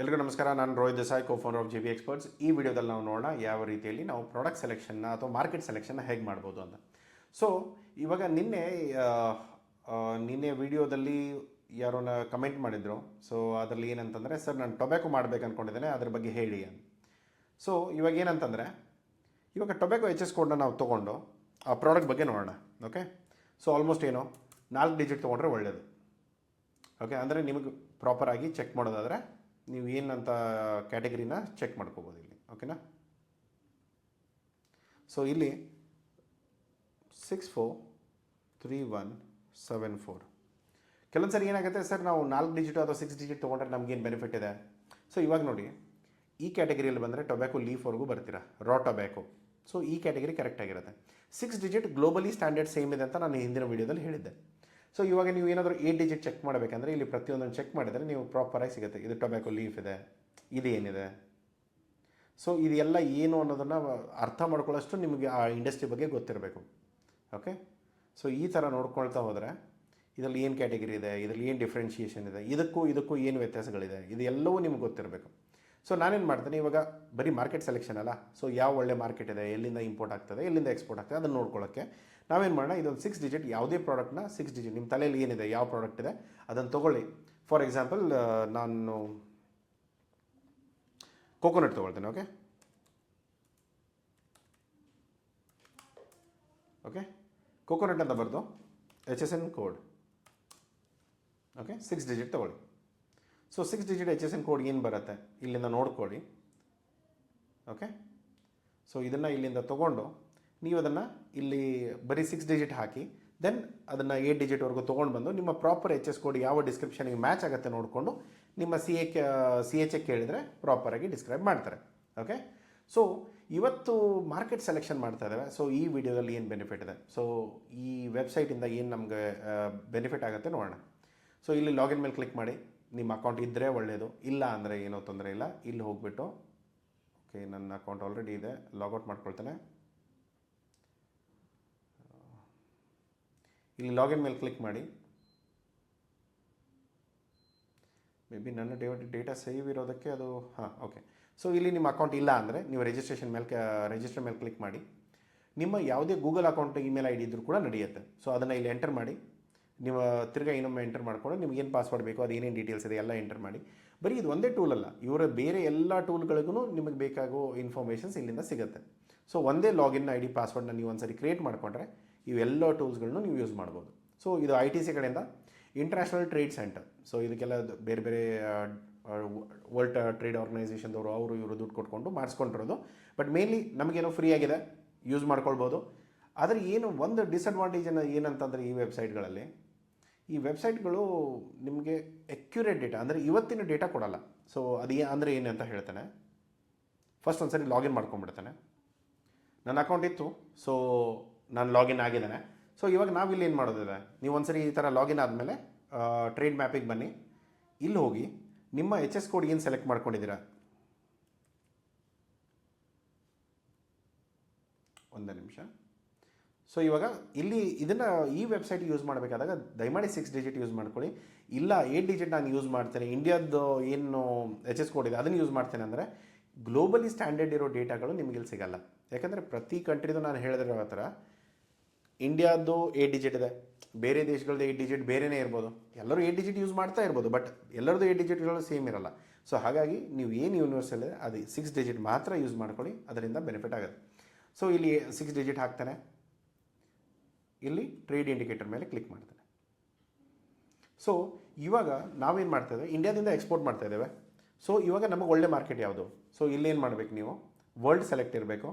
ಎಲ್ರಿಗೂ ನಮಸ್ಕಾರ, ನಾನು Rohit Desai co founder of G B experts ಈ ವಿಡಿಯೋದಲ್ಲಿ ನಾವು ನೋಡೋಣ ಯಾವ ರೀತಿಯಲ್ಲಿ ನಾವು ಪ್ರಾಡಕ್ಟ್ ಸೆಲೆಕ್ಷನ್ನ ಅಥವಾ ಮಾರ್ಕೆಟ್ ಸೆಲೆಕ್ಷನ್ನ ಹೇಗೆ ಮಾಡ್ಬೋದು ಅಂತ. ಸೊ ಇವಾಗ ನಿನ್ನೆ ನಿನ್ನೆ ವಿಡಿಯೋದಲ್ಲಿ ಯಾರೋನ ಕಮೆಂಟ್ ಮಾಡಿದ್ರು. ಸೊ ಅದರಲ್ಲಿ ಏನಂತಂದರೆ, ಸರ್, ನಾನು ಟೊಬ್ಯಾಕೊ ಮಾಡ್ಬೇಕು ಅಂದ್ಕೊಂಡಿದ್ದೇನೆ ಅದ್ರ ಬಗ್ಗೆ ಹೇಳಿ ಅಂತ. ಸೊ ಇವಾಗ ಏನಂತಂದರೆ, ಇವಾಗ ಟೊಬ್ಯಾಕೊ ಎಚ್ ಎಸ್ ಕೋಡ್ನ ನಾವು ತೊಗೊಂಡು, ಆ ಪ್ರಾಡಕ್ಟ್ ಬಗ್ಗೆ ನೋಡೋಣ ಓಕೆ ಸೊ ಆಲ್ಮೋಸ್ಟ್ ಏನು, ನಾಲ್ಕು ಡಿಜಿಟ್ ತೊಗೊಂಡ್ರೆ ಒಳ್ಳೆಯದು ಓಕೆ ಅಂದರೆ ನಿಮಗೆ ಪ್ರಾಪರಾಗಿ ಚೆಕ್ ಮಾಡೋದಾದರೆ ನೀವು ಏನಂತ ಕ್ಯಾಟಗರಿನ ಚೆಕ್ ಮಾಡ್ಕೋಬೋದು ಇಲ್ಲಿ ಓಕೆನಾ ಸೊ ಇಲ್ಲಿ six four three one seven four ಕೆಲವೊಂದು ಸರಿ ಏನಾಗುತ್ತೆ ಸರ್, ನಾವು ನಾಲ್ಕು ಡಿಜಿಟ್ ಅಥವಾ ಸಿಕ್ಸ್ ಡಿಜಿಟ್ ತೊಗೊಂಡ್ರೆ ನಮಗೇನು ಬೆನಿಫಿಟ್ ಇದೆ? ಸೊ ಇವಾಗ ನೋಡಿ, ಈ ಕ್ಯಾಟಗರಿಯಲ್ಲಿ ಬಂದರೆ ಟೊಬ್ಯಾಕೊ ಲೀಫ್ವರೆಗೂ ಬರ್ತೀರಾ? ರಾ ಟೊಬ್ಯಾಕೊ ಸೊ ಈ ಕ್ಯಾಟಗರಿ ಕರೆಕ್ಟ್ ಆಗಿರುತ್ತೆ. Six digit globally standard same ಇದೆ ಅಂತ ನಾನು ಹಿಂದಿನ ವೀಡಿಯೋದಲ್ಲಿ ಹೇಳಿದ್ದೆ. ಸೊ ಇವಾಗ ನೀವು ಏನಾದರೂ ಏಟ್ ಡಿಜಿಟ್ ಚೆಕ್ ಮಾಡಬೇಕಂದ್ರೆ ಇಲ್ಲಿ ಪ್ರತಿಯೊಂದನ್ನು ಚೆಕ್ ಮಾಡಿದರೆ ನೀವು ಪ್ರಾಪರಾಗಿ ಸಿಗುತ್ತೆ. ಇದು ಟೊಬ್ಯಾಕೊ ಲೀಫ್ ಇದೆ. ಇದು ಏನಿದೆ? ಸೊ ಇದೆಲ್ಲ ಏನು ಅನ್ನೋದನ್ನು ಅರ್ಥ ಮಾಡ್ಕೊಳ್ಳೋಷ್ಟು ನಿಮಗೆ ಆ ಇಂಡಸ್ಟ್ರಿ ಬಗ್ಗೆ ಗೊತ್ತಿರಬೇಕು. ಓಕೆ ಸೊ ಈ ಥರ ನೋಡ್ಕೊಳ್ತಾ ಹೋದರೆ ಇದರಲ್ಲಿ ಏನು ಕ್ಯಾಟಗರಿ ಇದೆ? ಇದರಲ್ಲಿ ಏನು ಡಿಫ್ರೆನ್ಷಿಯೇಷನ್ ಇದೆ? ಇದಕ್ಕೂ ಇದಕ್ಕೂ ಏನು ವ್ಯತ್ಯಾಸಗಳಿದೆ? ಇದೆಲ್ಲವೂ ನಿಮ್ಗೆ ಗೊತ್ತಿರಬೇಕು. ಸೊ ನಾನೇನು ಮಾಡ್ತೇನೆ, ಇವಾಗ ಬರೀ ಮಾರ್ಕೆಟ್ ಸೆಲೆಕ್ಷನ್ ಅಲ್ಲ ಸೊ ಯಾವ ಒಳ್ಳೆ ಮಾರ್ಕೆಟ್ ಇದೆ, ಎಲ್ಲಿಂದ ಇಂಪೋರ್ಟ್ ಆಗ್ತದೆ, ಎಲ್ಲಿಂದ ಎಕ್ಸ್ಪೋರ್ಟ್ ಆಗ್ತದೆ, ಅದನ್ನು ನೋಡ್ಕೊಳ್ಳೋಕ್ಕೆ ನಾವೇನು ಮಾಡೋಣ, ಇದೊಂದು ಸಿಕ್ಸ್ ಡಿಜಿಟ್ ಯಾವುದೇ ಪ್ರಾಡಕ್ಟ್ನ ಸಿಕ್ಸ್ ಡಿಜಿಟ್ ನಿಮ್ಮ ತಲೆಯಲ್ಲಿ ಏನಿದೆ, ಯಾವ ಪ್ರಾಡಕ್ಟ್ ಇದೆ, ಅದನ್ನು ತೊಗೊಳ್ಳಿ. ಫಾರ್ ಎಕ್ಸಾಂಪಲ್ ನಾನು ಕೋಕೋನಟ್ ತೊಗೊಳ್ತೇನೆ ಓಕೆ ಓಕೆ ಕೋಕೋನಟ್ ಅಂತ ಬರೆದು H S N code okay six digit ತೊಗೊಳ್ಳಿ. So six digit H S N code ಏನು ಬರುತ್ತೆ? ಇಲ್ಲಿಂದ ನೋಡ್ಕೊಳ್ಳಿ. ಓಕೆ ಸೊ ಇದನ್ನು ಇಲ್ಲಿಂದ ತೊಗೊಂಡು ನೀವು ಅದನ್ನು ಇಲ್ಲಿ ಬರೀ ಸಿಕ್ಸ್ ಡಿಜಿಟ್ ಹಾಕಿ ದೆನ್ ಅದನ್ನು ಏಟ್ ಡಿಜಿಟ್ವರೆಗೂ ತೊಗೊಂಡು ಬಂದು ನಿಮ್ಮ ಪ್ರಾಪರ್ ಎಚ್ ಎಸ್ ಕೋಡ್ ಯಾವ ಡಿಸ್ಕ್ರಿಪ್ಷನಿಗೆ ಮ್ಯಾಚ್ ಆಗುತ್ತೆ ನೋಡಿಕೊಂಡು ನಿಮ್ಮ C A C H A ಕೇಳಿದರೆ ಪ್ರಾಪರಾಗಿ ಡಿಸ್ಕ್ರೈಬ್ ಮಾಡ್ತಾರೆ. ಓಕೆ ಸೊ ಇವತ್ತು ಮಾರ್ಕೆಟ್ ಸೆಲೆಕ್ಷನ್ ಮಾಡ್ತಾ ಇದ್ದಾವೆ ಸೊ ಈ ವಿಡಿಯೋದಲ್ಲಿ ಏನು ಬೆನಿಫಿಟ್ ಇದೆ? ಸೊ ಈ ವೆಬ್ಸೈಟಿಂದ ಏನು ನಮಗೆ ಬೆನಿಫಿಟ್ ಆಗುತ್ತೆ ನೋಡೋಣ. ಸೊ ಇಲ್ಲಿ ಲಾಗಿನ್ ಮೇಲೆ ಕ್ಲಿಕ್ ಮಾಡಿ. ನಿಮ್ಮ ಅಕೌಂಟ್ ಇದ್ದರೆ ಒಳ್ಳೆಯದು ಇಲ್ಲ ಅಂದರೆ ಏನೂ ತೊಂದರೆ ಇಲ್ಲ. ಇಲ್ಲಿ ಹೋಗ್ಬಿಟ್ಟು ಓಕೆ ನನ್ನ ಅಕೌಂಟ್ ಆಲ್ರೆಡಿ ಇದೆ. ಲಾಗೌಟ್ ಮಾಡ್ಕೊಳ್ತೇನೆ. ಇಲ್ಲಿ ಲಾಗಿನ್ ಮೇಲೆ ಕ್ಲಿಕ್ ಮಾಡಿ. ಮೇ ಬಿ ನನ್ನ ಡೇ ಡೇಟಾ ಸೇವ್ ಇರೋದಕ್ಕೆ ಅದು, ಹಾಂ ಓಕೆ ಸೊ ಇಲ್ಲಿ ನಿಮ್ಮ ಅಕೌಂಟ್ ಇಲ್ಲ ಅಂದರೆ ನೀವು ರಿಜಿಸ್ಟ್ರೇಷನ್ ಮೇಲೆ ರಿಜಿಸ್ಟರ್ ಮೇಲೆ ಕ್ಲಿಕ್ ಮಾಡಿ. ನಿಮ್ಮ ಯಾವುದೇ Google account email I D ಇದ್ದರೂ ಕೂಡ ನಡೆಯುತ್ತೆ. ಸೊ ಅದನ್ನು ಇಲ್ಲಿ ಎಂಟರ್ ಮಾಡಿ. ನೀವು ತಿರ್ಗಾ ಇನ್ನೊಮ್ಮೆ ಎಂಟರ್ ಮಾಡಿಕೊಂಡು ನಿಮ್ಗೆ ಏನು ಪಾಸ್ವರ್ಡ್ ಬೇಕೋ ಅದು ಏನೇನು ಡೀಟೇಲ್ಸ್ ಇದೆ ಎಲ್ಲ ಎಂಟರ್ ಮಾಡಿ. ಬರೀ ಇದು ಒಂದೇ ಟೂಲ್ ಅಲ್ಲ, ಇವರ ಬೇರೆ ಎಲ್ಲ ಟೂಲ್ಗಳಿಗೂ ನಿಮಗೆ ಬೇಕಾಗೋ ಇನ್ಫಾರ್ಮೇಷನ್ಸ್ ಇಲ್ಲಿಂದ ಸಿಗುತ್ತೆ. ಸೊ ಒಂದೇ ಲಾಗಿನ್ ಐ ಡಿ ಪಾಸ್ವರ್ಡ್ನ ನೀವು ಒಂದ್ಸರಿ ಕ್ರಿಯೇಟ್ ಮಾಡಿಕೊಂಡ್ರೆ ಇವೆಲ್ಲ ಟೂಲ್ಸ್ಗಳನ್ನು ನೀವು ಯೂಸ್ ಮಾಡ್ಬೋದು. ಸೊ ಇದು ಐ ಟಿ ಸಿ ಕಡೆಯಿಂದ ಇಂಟರ್ನ್ಯಾಷನಲ್ ಟ್ರೇಡ್ ಸೆಂಟರ್ ಸೊ ಇದಕ್ಕೆಲ್ಲ ಬೇರೆ ಬೇರೆ ವರ್ಲ್ಡ್ ಟ್ರೇಡ್ ಆರ್ಗನೈಸೇಷನ್ದವರು ಅವರು ಇವರು ದುಡ್ಡು ಕೊಟ್ಕೊಂಡು ಮಾಡಿಸ್ಕೊಂಡಿರೋದು. ಬಟ್ ಮೇನ್ಲಿ ನಮಗೇನೋ ಫ್ರೀ ಆಗಿದೆ ಯೂಸ್ ಮಾಡ್ಕೊಳ್ಬೋದು. ಆದರೆ ಏನು ಒಂದು ಡಿಸಡ್ವಾಂಟೇಜ್ ಏನಂತಂದರೆ ಈ ವೆಬ್ಸೈಟ್ಗಳಲ್ಲಿ ಈ ವೆಬ್ಸೈಟ್ಗಳು ನಿಮಗೆ ಎಕ್ಯುರೇಟ್ ಡೇಟಾ ಅಂದರೆ ಇವತ್ತಿನ ಡೇಟಾ ಕೊಡಲ್ಲ. ಸೊ ಅದು ಅಂದರೆ ಏನು ಅಂತ ಹೇಳ್ತಾನೆ. ಫಸ್ಟ್ ಒಂದ್ಸರಿ ಲಾಗಿನ್ ಮಾಡ್ಕೊಂಡ್ಬಿಡ್ತಾನೆ. ನನ್ನ ಅಕೌಂಟ್ ಇತ್ತು. ಸೊ ನಾನು ಲಾಗಿನ್ ಆಗಿದ್ದಾನೆ. ಸೊ ಇವಾಗ ಇಲ್ಲಿ ಏನು ಮಾಡೋದಿದೆ? ನೀವು ಒಂದ್ಸರಿ ಈ ಥರ ಲಾಗಿನ್ ಆದಮೇಲೆ ಟ್ರೇಡ್ ಮ್ಯಾಪಿಗೆ ಬನ್ನಿ. ಇಲ್ಲಿ ಹೋಗಿ ನಿಮ್ಮ ಎಚ್ ಎಸ್ ಕೋಡ್ ಏನು ಸೆಲೆಕ್ಟ್ ಮಾಡ್ಕೊಂಡಿದ್ದೀರಾ? ಒಂದು ನಿಮಿಷ. ಸೊ ಇವಾಗ ಇಲ್ಲಿ ಇದನ್ನು ಈ ವೆಬ್ಸೈಟ್ ಯೂಸ್ ಮಾಡಬೇಕಾದಾಗ ದಯಮಾಡಿ ಸಿಕ್ಸ್ ಡಿಜಿಟ್ ಯೂಸ್ ಮಾಡ್ಕೊಳ್ಳಿ. ಇಲ್ಲ ಏಟ್ ಡಿಜಿಟ್ ನಾನು ಯೂಸ್ ಮಾಡ್ತೇನೆ. ಇಂಡಿಯಾದ್ದು ಏನು ಎಚ್ ಎಸ್ ಕೋಡ್ ಇದೆ, ಅದನ್ನು ಯೂಸ್ ಮಾಡ್ತೇನೆ ಅಂದರೆ ಗ್ಲೋಬಲಿ ಸ್ಟ್ಯಾಂಡರ್ಡ್ ಇರೋ ಡೇಟಾಗಳು ನಿಮಗೆ ಇಲ್ಲಿ ಸಿಗಲ್ಲ. ಯಾಕಂದರೆ ಪ್ರತಿ ಕಂಟ್ರಿದು ನಾನು ಹೇಳಿದಿರೋ ಥರ ಇಂಡಿಯಾದ್ದು ಏಟ್ ಡಿಜಿಟ್ ಇದೆ. ಬೇರೆ ದೇಶಗಳದ್ದು ಏಟ್ ಡಿಜಿಟ್ ಬೇರೆನೇ ಇರ್ಬೋದು. ಎಲ್ಲರೂ ಏಟ್ ಡಿಜಿಟ್ ಯೂಸ್ ಮಾಡ್ತಾ ಇರ್ಬೋದು ಬಟ್ ಎಲ್ಲರದ್ದು ಏಟ್ ಡಿಜಿಟ್ಗಳು ಸೇಮ್ ಇರಲ್ಲ. ಸೊ ಹಾಗಾಗಿ ನೀವು ಏನು ಯೂನಿವರ್ಸಲ್ ಅದು ಸಿಕ್ಸ್ ಡಿಜಿಟ್ ಮಾತ್ರ ಯೂಸ್ ಮಾಡ್ಕೊಳ್ಳಿ, ಅದರಿಂದ ಬೆನಿಫಿಟ್ ಆಗುತ್ತೆ. ಸೊ ಇಲ್ಲಿ ಸಿಕ್ಸ್ ಡಿಜಿಟ್ ಹಾಕ್ತಾನೆ. ಇಲ್ಲಿ ಟ್ರೇಡ್ ಇಂಡಿಕೇಟರ್ ಮೇಲೆ ಕ್ಲಿಕ್ ಮಾಡ್ತೇನೆ. ಸೊ ಇವಾಗ ನಾವೇನು ಮಾಡ್ತಾ ಇದ್ದೇವೆ? ಇಂಡಿಯಾದಿಂದ ಎಕ್ಸ್ಪೋರ್ಟ್ ಮಾಡ್ತಾ ಇದ್ದೇವೆ. ಸೊ ಇವಾಗ ನಮಗೆ ಒಳ್ಳೆ ಮಾರ್ಕೆಟ್ ಯಾವುದು? ಸೊ ಇಲ್ಲೇನು ಮಾಡಬೇಕು ನೀವು? ವರ್ಲ್ಡ್ ಸೆಲೆಕ್ಟ್ ಇರಬೇಕು.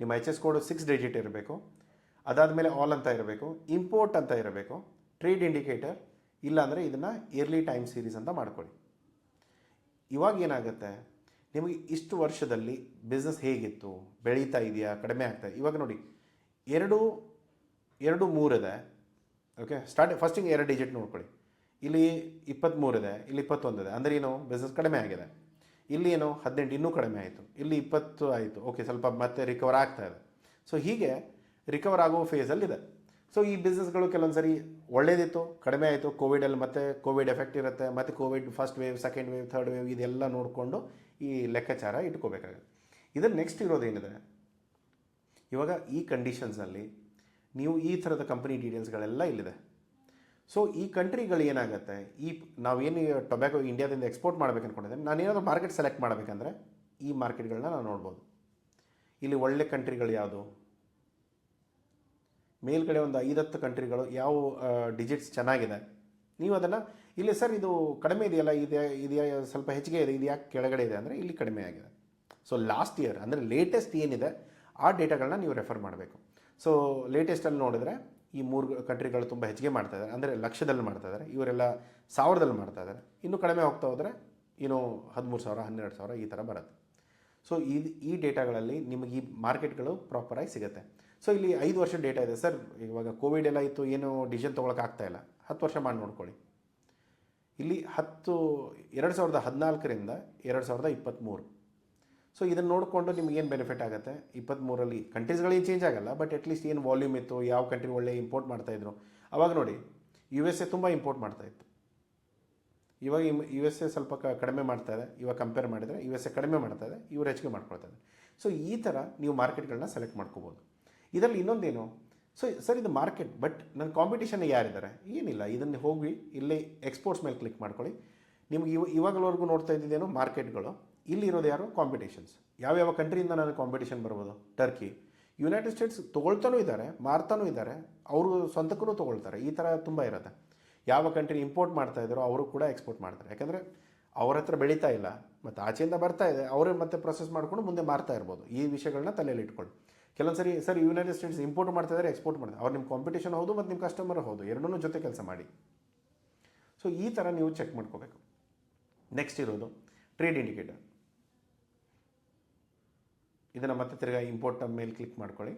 ನಿಮ್ಮ H S code six digit ಇರಬೇಕು. ಅದಾದ ಮೇಲೆ ಆಲ್ ಅಂತ ಇರಬೇಕು. ಇಂಪೋರ್ಟ್ ಅಂತ ಇರಬೇಕು. ಟ್ರೇಡ್ ಇಂಡಿಕೇಟರ್ ಇಲ್ಲಾಂದರೆ ಇದನ್ನು ಇಯರ್ಲಿ ಟೈಮ್ ಸೀರೀಸ್ ಅಂತ ಮಾಡ್ಕೊಳ್ಳಿ. ಇವಾಗ ಏನಾಗುತ್ತೆ? ನಿಮಗೆ ಇಷ್ಟು ವರ್ಷದಲ್ಲಿ ಬಿಸ್ನೆಸ್ ಹೇಗಿತ್ತು? ಬೆಳೀತಾ ಇದೆಯಾ? ಕಡಿಮೆ ಆಗ್ತಾ ಇವಾಗ ನೋಡಿ, ಎರಡು ಎರಡು ಇದೆ. ಓಕೆ ಸ್ಟಾರ್ಟ್ ಫಸ್ಟಿಂಗ್ ಎರಡು ಡಿಜಿಟ್ ನೋಡ್ಕೊಳ್ಳಿ. ಇಲ್ಲಿ ಇಪ್ಪತ್ತ್ಮೂರಿದೆ ಇಲ್ಲಿ ಇಪ್ಪತ್ತೊಂದಿದೆ ಅಂದರೆ ಏನು? ಬಿಸ್ನೆಸ್ ಕಡಿಮೆ ಆಗಿದೆ. ಇಲ್ಲಿ ಏನು? ಹದಿನೆಂಟು, ಇನ್ನೂ ಕಡಿಮೆ ಆಯಿತು. ಇಲ್ಲಿ ಇಪ್ಪತ್ತು ಆಯಿತು. ಓಕೆ ಸ್ವಲ್ಪ ಮತ್ತೆ ರಿಕವರ್ ಆಗ್ತಾ ಇದೆ. ಸೊ ಹೀಗೆ ರಿಕವರ್ ಆಗೋ ಫೇಸಲ್ಲಿದೆ ಸೊ ಈ ಬಿಸ್ನೆಸ್ಗಳು ಕೆಲವೊಂದು ಸರಿ ಒಳ್ಳೇದಿತ್ತು, ಕಡಿಮೆ ಆಯಿತು. ಕೋವಿಡಲ್ಲಿ ಮತ್ತೆ ಕೋವಿಡ್ ಎಫೆಕ್ಟ್ ಇರುತ್ತೆ. ಮತ್ತು Covid first wave second wave third wave ಇದೆಲ್ಲ ನೋಡಿಕೊಂಡು ಈ ಲೆಕ್ಕಾಚಾರ ಇಟ್ಕೋಬೇಕಾಗುತ್ತೆ. ಇದರ ನೆಕ್ಸ್ಟ್ ಇರೋದೇನಿದೆ? ಇವಾಗ ಈ ಕಂಡೀಷನ್ಸಲ್ಲಿ ನೀವು ಈ ಥರದ ಕಂಪ್ನಿ ಡೀಟೇಲ್ಸ್ಗಳೆಲ್ಲ ಇಲ್ಲಿದೆ. ಸೊ ಈ ಕಂಟ್ರಿಗಳು ಏನಾಗುತ್ತೆ? ಈ ನಾವೇನು ಟೊಬ್ಯಾಕೊ ಇಂಡಿಯಾದಿಂದ ಎಕ್ಸ್ಪೋರ್ಟ್ ಮಾಡ್ಬೇಕು ಅಂದ್ಕೊಂಡಿದ್ದೇನೆ ನಾನು ಏನಾದರೂ ಮಾರ್ಕೆಟ್ ಸೆಲೆಕ್ಟ್ ಮಾಡಬೇಕಂದ್ರೆ ಈ ಮಾರ್ಕೆಟ್ಗಳನ್ನ ನಾವು ನೋಡ್ಬೋದು. ಇಲ್ಲಿ ಒಳ್ಳೆ ಕಂಟ್ರಿಗಳು ಯಾವುದು? ಮೇಲ್ಗಡೆ ಒಂದು ಐದತ್ತು ಕಂಟ್ರಿಗಳು ಯಾವ ಡಿಜಿಟ್ಸ್ ಚೆನ್ನಾಗಿದೆ? ನೀವು ಅದನ್ನು, ಇಲ್ಲಿ ಸರ್ ಇದು ಕಡಿಮೆ ಇದೆಯಲ್ಲ, ಇದೆ ಇದೆಯಾ ಸ್ವಲ್ಪ ಹೆಚ್ಚಿಗೆ ಇದೆ, ಇದು ಯಾಕೆ ಕೆಳಗಡೆ ಇದೆ ಅಂದರೆ ಇಲ್ಲಿ ಕಡಿಮೆ ಆಗಿದೆ. ಸೊ ಲಾಸ್ಟ್ ಇಯರ್ ಅಂದರೆ ಲೇಟೆಸ್ಟ್ ಏನಿದೆ, ಆ ಡೇಟಾಗಳನ್ನ ನೀವು ರೆಫರ್ ಮಾಡಬೇಕು. ಸೊ ಲೇಟೆಸ್ಟಲ್ಲಿ ನೋಡಿದ್ರೆ ಈ ಮೂರು ಕಂಟ್ರಿಗಳು ತುಂಬ ಹೆಚ್ಚಿಗೆ ಮಾಡ್ತಾ ಇದ್ದಾರೆ ಅಂದರೆ ಲಕ್ಷದಲ್ಲಿ ಮಾಡ್ತಾ ಇದ್ದಾರೆ ಇವರೆಲ್ಲ ಸಾವಿರದಲ್ಲಿ ಮಾಡ್ತಾ ಇದ್ದಾರೆ ಇನ್ನು ಕಡಿಮೆ ಹೋಗ್ತಾ ಹೋದರೆ ಏನೋ ಹದಿಮೂರು ಸಾವಿರ, ಹನ್ನೆರಡು ಸಾವಿರ ಈ ಥರ ಬರುತ್ತೆ. ಸೊ ಈ ಈ ಡೇಟಾಗಳಲ್ಲಿ ನಿಮಗೆ ಈ ಮಾರ್ಕೆಟ್ಗಳು ಪ್ರಾಪರಾಗಿ ಸಿಗುತ್ತೆ. ಸೊ ಇಲ್ಲಿ ಐದು ವರ್ಷ ಡೇಟಾ ಇದೆ. ಸರ್, ಇವಾಗ ಕೋವಿಡ್ ಎಲ್ಲ ಇತ್ತು, ಏನು ಡಿಸಿಷನ್ ತೊಗೊಳಕ್ಕೆ ಆಗ್ತಾ ಇಲ್ಲ. ಹತ್ತು ವರ್ಷ ಮಾಡಿ ನೋಡ್ಕೊಳ್ಳಿ. ಇಲ್ಲಿ ಹತ್ತು, ಎರಡು ಸಾವಿರದ ಹದಿನಾಲ್ಕರಿಂದ ಎರಡು ಸಾವಿರದ ಇಪ್ಪತ್ತ್ಮೂರು ಸೊ ಇದನ್ನು ನೋಡಿಕೊಂಡು ನಿಮ್ಗೆ ಏನು ಬೆನಿಫಿಟ್ ಆಗುತ್ತೆ? ಇಪ್ಪತ್ತ್ಮೂರಲ್ಲಿ ಕಂಟ್ರೀಸ್ಗಳಿಗೆ ಚೇಂಜ್ ಆಗಲ್ಲ ಬಟ್ ಅಟ್ಲೀಸ್ಟ್ ಏನು ವಾಲ್ಯೂಮ್ ಇತ್ತು, ಯಾವ ಕಂಟ್ರಿ ಒಳ್ಳೆ ಇಂಪೋರ್ಟ್ ಮಾಡ್ತಾಯಿದ್ರು ಅವಾಗ ನೋಡಿ ಯು ಎಸ್ ಎ ತುಂಬ ಇಂಪೋರ್ಟ್ ಮಾಡ್ತಾಯಿತ್ತು ಇವಾಗ ಯು ಎಸ್ ಎ ಸ್ವಲ್ಪ ಕಡಿಮೆ ಮಾಡ್ತಾ ಇದೆ. ಇವಾಗ ಕಂಪೇರ್ ಮಾಡಿದರೆ ಯು ಎಸ್ ಎ ಕಡಿಮೆ ಮಾಡ್ತಾ ಇದೆ, ಇವ್ರು ಹೆಚ್ಚಿಗೆ ಮಾಡ್ಕೊಳ್ತಾ ಇದೆ ಸೊ ಈ ಥರ ನೀವು ಮಾರ್ಕೆಟ್ಗಳನ್ನ ಸೆಲೆಕ್ಟ್ ಮಾಡ್ಕೋಬೋದು. ಇದರಲ್ಲಿ ಇನ್ನೊಂದೇನು ಸೊ ಸರ್ ಇದು ಮಾರ್ಕೆಟ್ ಬಟ್ ನನ್ನ ಕಾಂಪಿಟೇಷನ್ ಯಾರಿದ್ದಾರೆ? ಏನಿಲ್ಲ, ಇದನ್ನು ಹೋಗಿ ಇಲ್ಲೇ ಎಕ್ಸ್ಪೋರ್ಟ್ಸ್ ಮೇಲೆ ಕ್ಲಿಕ್ ಮಾಡ್ಕೊಳ್ಳಿ. ನಿಮ್ಗೆ ಇವ, ಇವಾಗಲವರೆಗೂ ನೋಡ್ತಾ ಇದ್ದಿದ್ದೇನು ಮಾರ್ಕೆಟ್ಗಳು. ಇಲ್ಲಿರೋದು ಯಾರು? ಕಾಂಪಿಟೇಷನ್ಸ್ ಯಾವ್ಯಾವ ಕಂಟ್ರಿಯಿಂದ ನನಗೆ ಕಾಂಪಿಟೇಷನ್ ಬರ್ಬೋದು? ಟರ್ಕಿ ಯುನೈಟೆಡ್ ಸ್ಟೇಟ್ಸ್ ತೊಗೊಳ್ತಾನೂ ಇದ್ದಾರೆ, ಮಾರ್ತಾನೂ ಇದ್ದಾರೆ, ಅವರು ಸ್ವಂತಕ್ಕೂ ತೊಗೊಳ್ತಾರೆ. ಈ ಥರ ತುಂಬ ಇರುತ್ತೆ. ಯಾವ ಕಂಟ್ರಿ ಇಂಪೋರ್ಟ್ ಮಾಡ್ತಾ ಇದ್ದಾರೋ ಅವರು ಕೂಡ ಎಕ್ಸ್ಪೋರ್ಟ್ ಮಾಡ್ತಾರೆ. ಯಾಕೆಂದರೆ ಅವ್ರ ಹತ್ರ ಬೆಳೀತಾ ಇಲ್ಲ. ಮತ್ತು ಆಚೆಯಿಂದ ಬರ್ತಾ ಇದೆ. ಅವರೇ ಮತ್ತೆ ಪ್ರೊಸೆಸ್ ಮಾಡಿಕೊಂಡು ಮುಂದೆ ಮಾರ್ತಾ ಇರ್ಬೋದು. ಈ ವಿಷಯಗಳನ್ನ ತಲೆಯಲ್ಲಿ ಇಟ್ಕೊಳ್ಳಿ ಕೆಲವೊಂದು ಸರಿ, ಸರ್ ಯುನೈಟೆಡ್ ಸ್ಟೇಟ್ಸ್ ಇಂಪೋರ್ಟ್ ಮಾಡ್ತಾ ಇದ್ದಾರೆ ಎಕ್ಸ್ಪೋರ್ಟ್ ಮಾಡ್ತಾರೆ ಅವ್ರು ನಿಮ್ಮ ಕಾಂಪಿಟೇಷನ್ ಹೌದು ಮತ್ತು ನಿಮ್ಮ ಕಸ್ಟಮರ್ ಹೌದು. ಎರಡನ್ನೂ ಜೊತೆ ಕೆಲಸ ಮಾಡಿ. ಸೊ ಈ ಥರ ನೀವು ಚೆಕ್ ಮಾಡ್ಕೋಬೇಕು. ನೆಕ್ಸ್ಟ್ ಇರೋದು ಟ್ರೇಡ್ ಇಂಡಿಕೇಟರ್ ಇದನ್ನು ಮತ್ತೆ ತಿರ್ಗಾ ಇಂಪೋರ್ಟ್ ಮೇಲೆ ಕ್ಲಿಕ್ ಮಾಡ್ಕೊಳ್ಳಿ.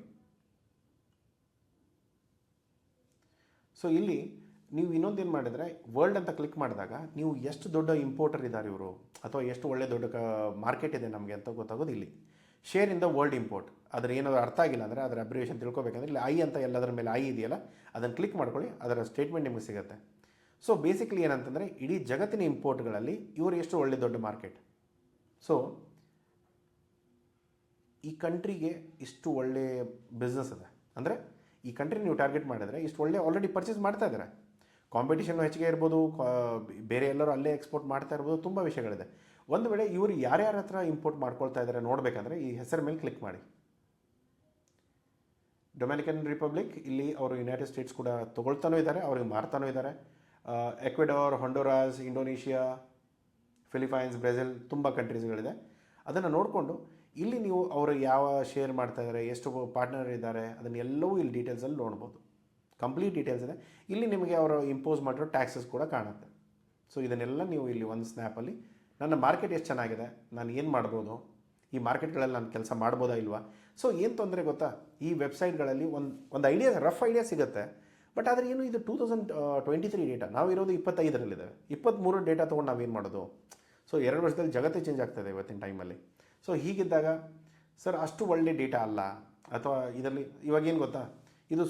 ಸೊ ಇಲ್ಲಿ ನೀವು ಇನ್ನೊಂದೇನು ಮಾಡಿದರೆ ವರ್ಲ್ಡ್ ಅಂತ ಕ್ಲಿಕ್ ಮಾಡಿದಾಗ ನೀವು ಎಷ್ಟು ದೊಡ್ಡ ಇಂಪೋರ್ಟರ್ ಇದ್ದಾರೆ ಇವರು? ಅಥವಾ ಎಷ್ಟು ಒಳ್ಳೆ ದೊಡ್ಡ ಮಾರ್ಕೆಟ್ ಇದೆ ನಮಗೆ ಅಂತ ಗೊತ್ತಾಗೋದು ಇಲ್ಲಿ. Share in the world import ಅದರ ಏನಾದರೂ ಅರ್ಥ ಆಗಿಲ್ಲ ಅಂದರೆ ಅದರ ಅಬ್ರಿವೇಷನ್ ತಿಳ್ಕೊಬೇಕಂದ್ರೆ ಇಲ್ಲಿ ಐ ಅಂತ ಎಲ್ಲದರ ಮೇಲೆ ಐ ಇದೆಯಲ್ಲ, ಅದನ್ನು ಕ್ಲಿಕ್ ಮಾಡ್ಕೊಳ್ಳಿ, ಅದರ ಸ್ಟೇಟ್ಮೆಂಟ್ ನಿಮಗೆ ಸಿಗುತ್ತೆ. ಸೊ ಬೇಸಿಕ್ಲಿ ಏನಂತಂದರೆ, ಇಡೀ ಜಗತ್ತಿನ ಇಂಪೋರ್ಟ್ಗಳಲ್ಲಿ ಇವರು ಎಷ್ಟು ಒಳ್ಳೆ ದೊಡ್ಡ ಮಾರ್ಕೆಟ್ ಸೊ ಈ ಕಂಟ್ರಿಗೆ ಇಷ್ಟು ಒಳ್ಳೆ ಬಿಸ್ನೆಸ್ ಇದೆ. ಅಂದರೆ, ಈ ಕಂಟ್ರಿ ನೀವು ಟಾರ್ಗೆಟ್ ಮಾಡಿದರೆ ಇಷ್ಟು ಒಳ್ಳೆ ಆಲ್ರೆಡಿ ಪರ್ಚೇಸ್ ಮಾಡ್ತಾ ಇದ್ದಾರೆ. ಕಾಂಪಿಟೇಷನ್ ಹೆಚ್ಚಿಗೆ ಇರ್ಬೋದು ಬೇರೆ ಎಲ್ಲರೂ ಅಲ್ಲೇ ಎಕ್ಸ್ಪೋರ್ಟ್ ಮಾಡ್ತಾ ಇರ್ಬೋದು, ತುಂಬ ವಿಷಯಗಳಿದೆ. ಒಂದು ವೇಳೆ ಇವರು ಯಾರ್ಯಾರ ಹತ್ರ ಇಂಪೋರ್ಟ್ ಮಾಡ್ಕೊಳ್ತಾ ಇದ್ದಾರೆ ನೋಡಬೇಕಂದ್ರೆ, ಈ ಹೆಸರ ಮೇಲೆ ಕ್ಲಿಕ್ ಮಾಡಿ. ಡೊಮಿನಿಕನ್ ರಿಪಬ್ಲಿಕ್ ಇಲ್ಲಿ ಅವರು ಯುನೈಟೆಡ್ ಸ್ಟೇಟ್ಸ್ ಕೂಡ ತೊಗೊಳ್ತಾನೂ ಇದ್ದಾರೆ, ಅವ್ರಿಗೆ ಮಾರ್ತಾನೂ ಇದ್ದಾರೆ. Ecuador Honduras Indonesia Philippines Brazil ತುಂಬ ಕಂಟ್ರೀಸ್ಗಳಿದೆ ಅದನ್ನು ನೋಡಿಕೊಂಡು ಇಲ್ಲಿ ನೀವು ಅವರು ಯಾವ ಶೇರ್ ಮಾಡ್ತಾ ಇದ್ದಾರೆ ಎಷ್ಟು ಪಾರ್ಟ್ನರ್ ಇದ್ದಾರೆ ಅದನ್ನೆಲ್ಲವೂ ಇಲ್ಲಿ ಡೀಟೇಲ್ಸಲ್ಲಿ ನೋಡ್ಬೋದು. ಕಂಪ್ಲೀಟ್ ಡೀಟೇಲ್ಸ್ ಇದೆ. ಇಲ್ಲಿ ನಿಮಗೆ ಅವರು ಇಂಪೋಸ್ ಮಾಡಿರೋ ಟ್ಯಾಕ್ಸಸ್ ಕೂಡ ಕಾಣುತ್ತೆ. ಸೊ ಇದನ್ನೆಲ್ಲ ನೀವು ಇಲ್ಲಿ ಒಂದು ಸ್ನ್ಯಾಪಲ್ಲಿ ನನ್ನ ಮಾರ್ಕೆಟ್ ಎಷ್ಟು ಚೆನ್ನಾಗಿದೆ, ನಾನು ಏನು ಮಾಡ್ಬೋದು, ಈ ಮಾರ್ಕೆಟ್ಗಳಲ್ಲಿ ನಾನು ಕೆಲಸ ಮಾಡ್ಬೋದಾ ಇಲ್ವಾ? ಸೊ ಏನು ತೊಂದರೆ ಗೊತ್ತಾ? ಈ ವೆಬ್ಸೈಟ್ಗಳಲ್ಲಿ ಒಂದು ಒಂದು ಐಡಿಯಾ ರಫ್ ಐಡಿಯಾ ಸಿಗುತ್ತೆ. ಬಟ್ ಆದರೆ ಏನು ಇದು two thousand twenty three data ನಾವು ಇರೋದು ಇಪ್ಪತ್ತೈದರಲ್ಲಿದ್ದೇವೆ ಇಪ್ಪತ್ತ್ಮೂರು ಡೇಟಾ ತೊಗೊಂಡು ನಾವೇನು ಮಾಡೋದು? ಸೊ ಎರಡು ವರ್ಷದಲ್ಲಿ ಜಗತ್ತೇ ಚೇಂಜ್ ಆಗ್ತದೆ ಇವತ್ತಿನ ಟೈಮಲ್ಲಿ ಸೊ ಹೀಗಿದ್ದಾಗ ಸರ್ ಅಷ್ಟು ಒಳ್ಳೆ ಡೇಟಾ ಅಲ್ಲ. ಅಥವಾ ಇದರಲ್ಲಿ, ಇವಾಗ ಏನು ಗೊತ್ತಾ? ಇದು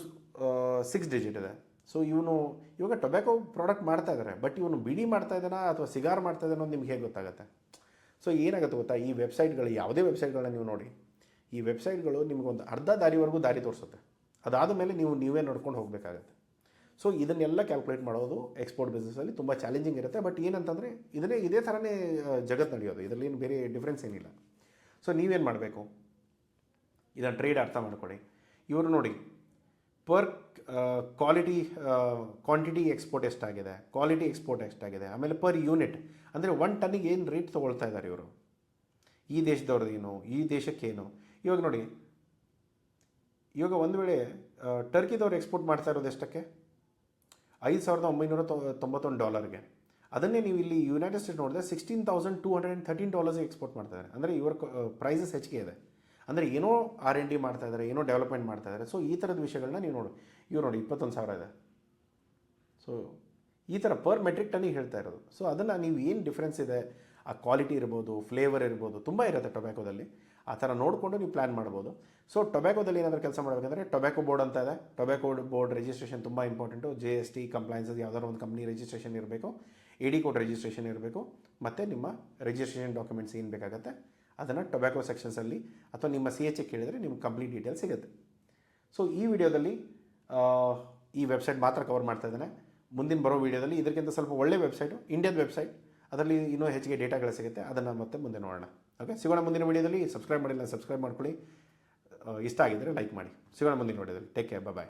ಸಿಕ್ಸ್ ಡಿಜಿಟ್ ಇದೆ. ಸೊ ಇವನು, ಇವಾಗ ಟೊಬ್ಯಾಕೋ ಪ್ರಾಡಕ್ಟ್ ಮಾಡ್ತಾ ಇದ್ದಾರೆ ಬಟ್ ಇವನು ಬಿಡಿ ಮಾಡ್ತಾ ಇದ್ದಾನಾ? ಅಥವಾ ಸಿಗಾರ್ ಮಾಡ್ತಾ ಇದ್ದಾನೋ ನಿಮ್ಗೆ ಹೇಗೆ ಗೊತ್ತಾಗುತ್ತೆ? ಸೊ ಏನಾಗುತ್ತೆ ಗೊತ್ತಾ? ಈ ವೆಬ್ಸೈಟ್ಗಳು ಯಾವುದೇ ವೆಬ್ಸೈಟ್ಗಳನ್ನ ನೀವು ನೋಡಿ. ಈ ವೆಬ್ಸೈಟ್ಗಳು ನಿಮಗೊಂದು ಅರ್ಧ ದಾರಿವರೆಗೂ ದಾರಿ ತೋರಿಸುತ್ತೆ. ಅದಾದ ಮೇಲೆ ನೀವು, ನೀವೇ ನೋಡ್ಕೊಂಡು ಹೋಗಬೇಕಾಗತ್ತೆ. ಸೊ ಇದನ್ನೆಲ್ಲ ಕ್ಯಾಲ್ಕುಲೇಟ್ ಮಾಡೋದು ಎಕ್ಸ್ಪೋರ್ಟ್ ಬಿಸ್ನೆಸ್ಸಲ್ಲಿ ತುಂಬ ಚಾಲೆಂಜಿಂಗ್ ಇರುತ್ತೆ. ಬಟ್ ಏನಂತಂದರೆ, ಇದನ್ನೇ, ಇದೇ ಥರನೇ ಜಗತ್ತು ನಡೆಯೋದು. ಇದರಲ್ಲಿ ಏನು ಬೇರೆ ಡಿಫ್ರೆನ್ಸ್ ಏನಿಲ್ಲ. ಸೊ ನೀವೇನು ಮಾಡಬೇಕು? ಇದನ್ನು ಟ್ರೇಡ್ ಅರ್ಥ ಮಾಡ್ಕೊಳ್ಳಿ. ಇವರು ನೋಡಿ ಪರ್ ಕ್ವಾಲಿಟಿ ಕ್ವಾಂಟಿಟಿ ಎಕ್ಸ್ಪೋರ್ಟ್ ಎಷ್ಟಾಗಿದೆ? ಕ್ವಾಲಿಟಿ ಎಕ್ಸ್ಪೋರ್ಟ್ ಎಷ್ಟಾಗಿದೆ? ಆಮೇಲೆ ಪರ್ ಯೂನಿಟ್ ಅಂದರೆ ಒನ್ ಟನ್ನಿಗೆ ಏನು ರೇಟ್ ತೊಗೊಳ್ತಾ ಇದ್ದಾರೆ ಇವರು? ಈ ದೇಶದವ್ರದ್ದು ಏನು? ಈ ದೇಶಕ್ಕೇನು? ಇವಾಗ ನೋಡಿ ಇವಾಗ ಒಂದು ವೇಳೆ ಟರ್ಕಿದವ್ರು ಎಕ್ಸ್ಪೋರ್ಟ್ ಮಾಡ್ತಾ ಇರೋದು ಎಷ್ಟಕ್ಕೆ? ಐದು ಸಾವಿರದ ಒಂಬೈನೂರ ತೊಂಬತ್ತೊಂದು ಡಾಲರ್ಗೆ. ಅದನ್ನೇ ನೀವು ಇಲ್ಲಿ ಯುನೈಟೆಡ್ ಸ್ಟೇಟ್ ನೋಡಿದ್ರೆ sixteen thousand two hundred and thirteen ಡಾಲರ್ಸ್ಗೆ export ಮಾಡ್ತಾಯಿದ್ದಾರೆ ಅಂದರೆ ಇವರ ಪ್ರೈಸಸ್ ಹೆಚ್ಚಿಗೆ ಇದೆ. ಅಂದರೆ ಏನೋ ಆರ್ ಎನ್ ಡಿ ಮಾಡ್ತಾ ಇದ್ದಾರೆ, ಏನೋ ಡೆವಲಪ್ಮೆಂಟ್ ಮಾಡ್ತಾ ಇದ್ದಾರೆ. ಸೊ ಈ ಥರದ ವಿಷಯಗಳನ್ನ ನೀವು ನೋಡಿ. ಇವ್ರು ನೋಡಿ, ಇಪ್ಪತ್ತೊಂದು ಸಾವಿರ ಇದೆ. ಸೊ ಈ ಥರ ಪರ್ ಮೆಟ್ರಿಕ್ ಟನ್ನಿಗೆ ಹೇಳ್ತಾ ಇರೋದು. ಸೊ ಅದನ್ನು ನೀವು ಏನು ಡಿಫ್ರೆನ್ಸ್ ಇದೆ? ಆ ಕ್ವಾಲಿಟಿ ಇರ್ಬೋದು ಫ್ಲೇವರ್ ಇರ್ಬೋದು, ತುಂಬ ಇರುತ್ತೆ ಟೊಬ್ಯಾಕೋದಲ್ಲಿ ಆ ಥರ ನೋಡಿಕೊಂಡು ನೀವು ಪ್ಲ್ಯಾನ್ ಮಾಡ್ಬೋದು. ಸೊ ಟೊಬ್ಯಾಕೋದಲ್ಲಿ ಏನಾದರೂ ಕೆಲಸ ಮಾಡಬೇಕಂದ್ರೆ ಟೊಬ್ಯಾಕೋ ಬೋರ್ಡ್ ಅಂತ ಇದೆ. ಟೊಬ್ಯಾಕೋ ಬೋರ್ಡ್ ರಿಜಿಸ್ಟ್ರೇಷನ್ ತುಂಬ important G S T compliances ಯಾವ್ದಾದ್ರು ಒಂದು ಕಂಪ್ನಿ ರಿಜಿಸ್ಟ್ರೇಷನ್ ಇರಬೇಕು. ಇ ಡಿ ಕೋಡ್ ರಿಜಿಸ್ಟ್ರೇಷನ್ ಇರಬೇಕು. ಮತ್ತು ನಿಮ್ಮ ರಿಜಿಸ್ಟ್ರೇಷನ್ ಡಾಕ್ಯುಮೆಂಟ್ಸ್ ಏನು ಬೇಕಾಗುತ್ತೆ, ಅದನ್ನು ಟೊಬ್ಯಾಕೋ ಸೆಕ್ಷನ್ಸಲ್ಲಿ ಅಥವಾ ನಿಮ್ಮ ಸಿ ಎಚ್ ಕೇಳಿದರೆ ನಿಮ್ಗೆ ಕಂಪ್ಲೀಟ್ ಡೀಟೇಲ್ಸ್ ಸಿಗುತ್ತೆ. ಸೊ ಈ ವಿಡಿಯೋದಲ್ಲಿ ಈ ವೆಬ್ಸೈಟ್ ಮಾತ್ರ ಕವರ್ ಮಾಡ್ತಾ ಇದ್ದೇನೆ. ಮುಂದಿನ ಬರೋ ವಿಡಿಯೋದಲ್ಲಿ ಇದಕ್ಕಿಂತ ಸ್ವಲ್ಪ ಒಳ್ಳೆ ವೆಬ್ಸೈಟು ಇಂಡಿಯನ್ ವೆಬ್ಸೈಟ್ ಅದರಲ್ಲಿ ಇನ್ನೂ ಹೆಚ್ಚಿಗೆ ಡೇಟಾಗಳು ಸಿಗುತ್ತೆ. ಅದನ್ನು ಮತ್ತೆ ಮುಂದೆ ನೋಡೋಣ. ಓಕೆ? ಸಿಗೋಣ ಮುಂದಿನ ವಿಡಿಯೋದಲ್ಲಿ. ಸಬ್ಸ್ಕ್ರೈಬ್ ಮಾಡಿಲ್ಲ ಸಬ್ಸ್ಕ್ರೈಬ್ ಮಾಡ್ಕೊಳ್ಳಿ. ಇಷ್ಟ ಆಗಿದ್ದರೆ ಲೈಕ್ ಮಾಡಿ. ಸಿಗೋಣ ಮುಂದಿನ ವಿಡಿಯೋದಲ್ಲಿ. Take care bye